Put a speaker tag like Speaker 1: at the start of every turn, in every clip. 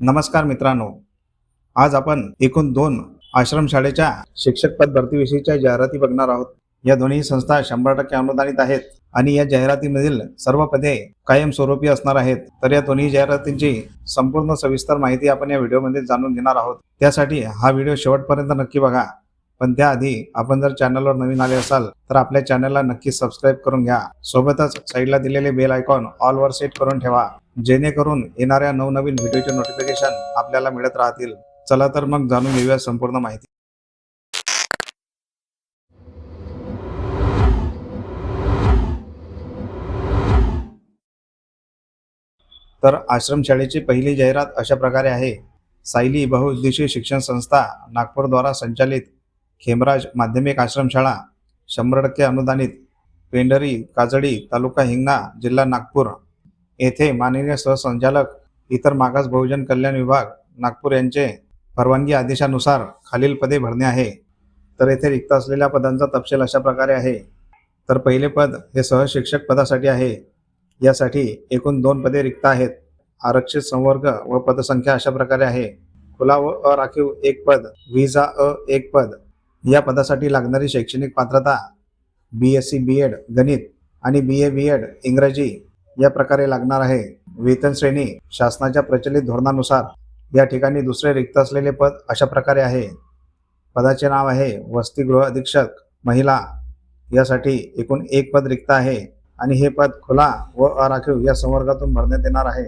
Speaker 1: नमस्कार मित्रांनो. आज आपण एकूण दोन आश्रमशाळेच्या शिक्षक पद भरतीविषयीच्या जाहिराती बघणार आहोत. या दोन्ही संस्था शंभर टक्के अनुदानित आहेत आणि या जाहिरातीमधील सर्व पदे कायमस्वरूपी असणार आहेत. तर या दोन्ही जाहिरातींची संपूर्ण सविस्तर माहिती आपण या व्हिडिओमध्ये जाणून घेणार आहोत. त्यासाठी हा व्हिडिओ शेवटपर्यंत नक्की बघा. पण त्याआधी आपण जर चॅनलवर नवीन आले असाल तर आपल्या चॅनलला नक्की सबस्क्राईब करून घ्या. सोबतच साईडला दिलेले बेल आयकॉन ऑलवर सेट करून ठेवा. जेणेकरून येणाऱ्या नवनवीन व्हिडिओचे नोटिफिकेशन आपल्याला मिळत राहतील. चला तर मग जाणून घेऊया संपूर्ण माहिती. तर आश्रमशाळेची पहिली जाहिरात अशा प्रकारे आहे. सायली बहुउद्देशीय शिक्षण संस्था नागपूरद्वारा संचालित खेमराज माध्यमिक आश्रमशाळा शंभर टक्के अनुदानित पेंढरी काजडी तालुका हिंगणा जिल्हा नागपूर. येथे माननीय सहसंचालक इतर मागास बहुजन कल्याण विभाग नागपूर यांचे परवानगी आदेशानुसार खालील पदे भरणे आहे. तर येथे रिक्त असलेल्या पदांचा तपशील अशा प्रकारे आहे. तर पहिले पद हे सहशिक्षक पदासाठी आहे. यासाठी एकूण दोन पदे रिक्त आहेत. आरक्षित संवर्ग व पदसंख्या अशा प्रकारे आहे. खुला व अराखीव एक पद व्हिजा अ एक पद या पदासाठी लागणारी शैक्षणिक पात्रता B S C B Ed गणित आणि बी ए बी एड इंग्रजी या प्रकारे लागणार आहे. वेतन श्रेणी शासनाच्या प्रचलित धोरणानुसार या ठिकाणी दुसरे रिक्त असलेले पद अशा प्रकारे आहे. पदाचे नाव आहे वसतिगृह अधीक्षक महिला. यासाठी एकूण एक पद रिक्त आहे आणि हे पद खुला व अराखीव या संवर्गातून भरण्यात येणार आहे.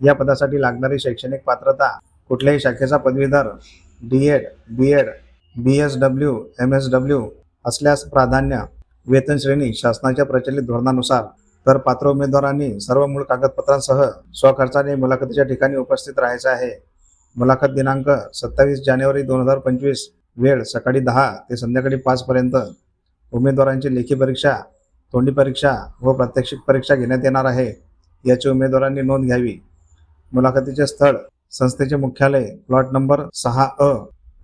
Speaker 1: या पदासाठी लागणारी शैक्षणिक पात्रता कुठल्याही शाखेचा पदवीधर D Ed B Ed B S W M S W असल्यास प्राधान्य वेतन श्रेणी शासनाच्या प्रचलित धोरणानुसार तर पात्र उमेदवारांनी सर्व मूळ कागदपत्रांसह स्वखर्चाने मुलाखतीच्या ठिकाणी उपस्थित राहायचे आहे. मुलाखत दिनांक सत्तावीस जानेवारी दोन हजार पंचवीस वेळ सकाळी दहा ते संध्याकाळी पाचपर्यंत उमेदवारांची लेखी परीक्षा तोंडी परीक्षा व प्रात्यक्षिक परीक्षा घेण्यात येणार आहे. याची उमेदवारांनी नोंद घ्यावी. मुलाखतीचे स्थळ संस्थेचे मुख्यालय प्लॉट नंबर सहा अ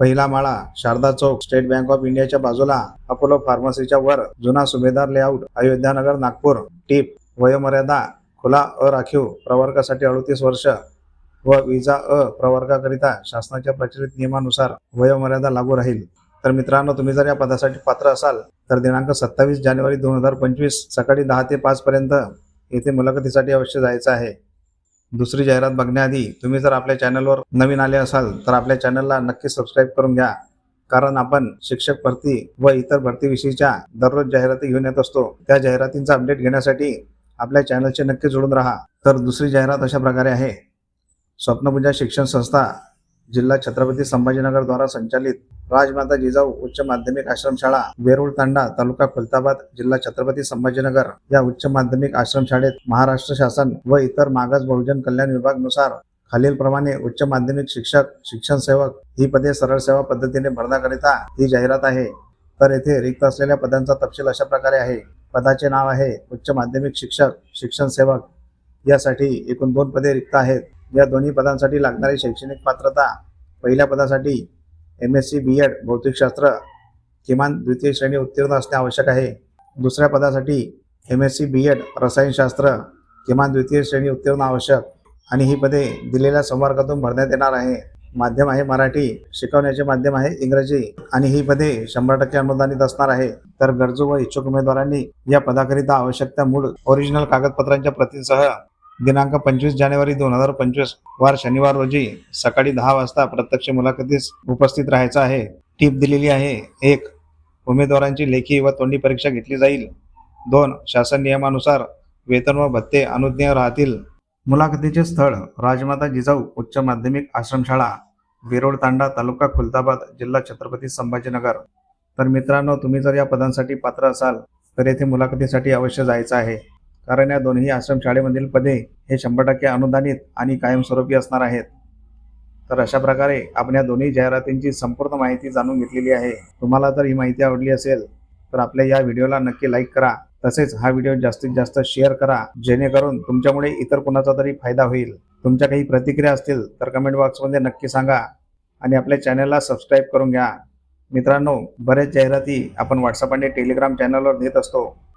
Speaker 1: पहिला माळा Sharada Chowk state bank of इंडियाच्या बाजूला अपोलो फार्मसीच्या वर जुना सुभेदार लेआउट अयोध्यानगर नागपूर टीप वयोमर्यादा खुला अराखीव प्रवर्गासाठी अडतीस वर्ष व विजा अ प्रवर्गाकरिता शासनाच्या प्रचलित नियमानुसार वयोमर्यादा लागू राहील. तर मित्रांनो तुम्ही जर या पदासाठी पात्र असाल तर दिनांक सत्तावीस जानेवारी दोन हजार पंचवीस सकाळी दहा ते पाच पर्यंत येथे मुलाखतीसाठी अवश्य जायचं आहे. दुसरी जाहिरात बघण्याआधी तुम्ही जर आपल्या चॅनलवर नवीन आले असाल तर आपल्या चॅनलला नक्की सबस्क्राईब करून घ्या. कारण आपण शिक्षक भरती व इतर भरतीविषयीच्या दररोज जाहिराती घेऊन येत असतो. त्या जाहिरातींचा अपडेट घेण्यासाठी आपल्या चॅनलचे नक्की जोडून राहा. तर दुसरी जाहिरात अशा प्रकारे आहे. स्वप्नपूजा शिक्षण संस्था जिल्हा छत्रपती संभाजीनगर द्वारा संचालित राजमाता जिजाऊ उच्च माध्यमिक आश्रमशाळा वेरुळ तांडा तालुका खुलताबाद जिल्हा छत्रपती संभाजीनगर. या उच्च माध्यमिक आश्रमशाळेत महाराष्ट्र शासन व इतर मागास बहुजन कल्याण विभागानुसार खालीलप्रमाणे उच्च माध्यमिक शिक्षक शिक्षण सेवक ही पदे सरळ सेवा पद्धतीने भरण्याकरिता ही जाहिरात आहे. तर येथे रिक्त असलेल्या पदांचा तपशील अशा प्रकारे आहे. पदाचे नाव आहे उच्च माध्यमिक शिक्षक शिक्षण सेवक. यासाठी एकूण दोन पदे रिक्त आहेत. या दोन्ही पदांसाठी लागणारी शैक्षणिक पात्रता पहिल्या पदासाठी M S C B Ed भौतिकशास्त्र किमान द्वितीय श्रेणी उत्तीर्ण असणे आवश्यक आहे. दुसऱ्या पदासाठी M S C B Ed रसायनशास्त्र किमान द्वितीय श्रेणी उत्तीर्ण आवश्यक आणि ही पदे दिलेल्या संवर्गातून भरण्यात येणार आहे. माध्यम आहे मराठी शिकवण्याचे माध्यम आहे इंग्रजी आणि ही पदे शंभर टक्के अनुदानित असणार आहे. तर गरजू व इच्छुक उमेदवारांनी या पदाकरिता आवश्यक त्या मूळ ओरिजिनल कागदपत्रांच्या प्रतींसह दिनांक पंचवीस जानेवारी दोन हजार पंचवीस वार शनिवार रोजी सकाळी दहा वाजता प्रत्यक्ष मुलाखतीस उपस्थित राहायचं आहे. टीप दिलेली आहे. एक उमेदवारांची लेखी व तोंडी परीक्षा घेतली जाईल. दोन शासन नियमानुसार वेतन व भत्ते अनुज्ञेय राहतील. मुलाखतीचे स्थळ राजमाता जिजाऊ उच्च माध्यमिक आश्रमशाळा वेरोड तांडा तालुका खुलताबाद जिल्हा छत्रपती संभाजीनगर. तर मित्रांनो तुम्ही जर या पदांसाठी पात्र असाल तर येथे मुलाखतीसाठी अवश्य जायचं आहे. कारण या दोन्ही आश्रमशाळेमधील पदे हे शंभर टक्के अनुदानित आणि कायमस्वरूपी असणार आहेत. तर अशा प्रकारे आपण या दोन्ही जाहिरातींची संपूर्ण माहिती जाणून घेतलेली आहे. तुम्हाला जर ही माहिती आवडली असेल तर आपल्या या व्हिडिओला नक्की लाईक करा. तसेच हा व्हिडिओ जास्तीत जास्त शेअर करा जेणेकरून तुमच्यामुळे इतर कुणाचा तरी फायदा होईल. तुमच्या काही प्रतिक्रिया असतील तर कमेंट बॉक्समध्ये नक्की सांगा आणि आपल्या चॅनलला सबस्क्राईब करून घ्या. मित्रांनो बऱ्याच जाहिराती आपण व्हॉट्सअप आणि टेलिग्राम चॅनलवर देत असतो.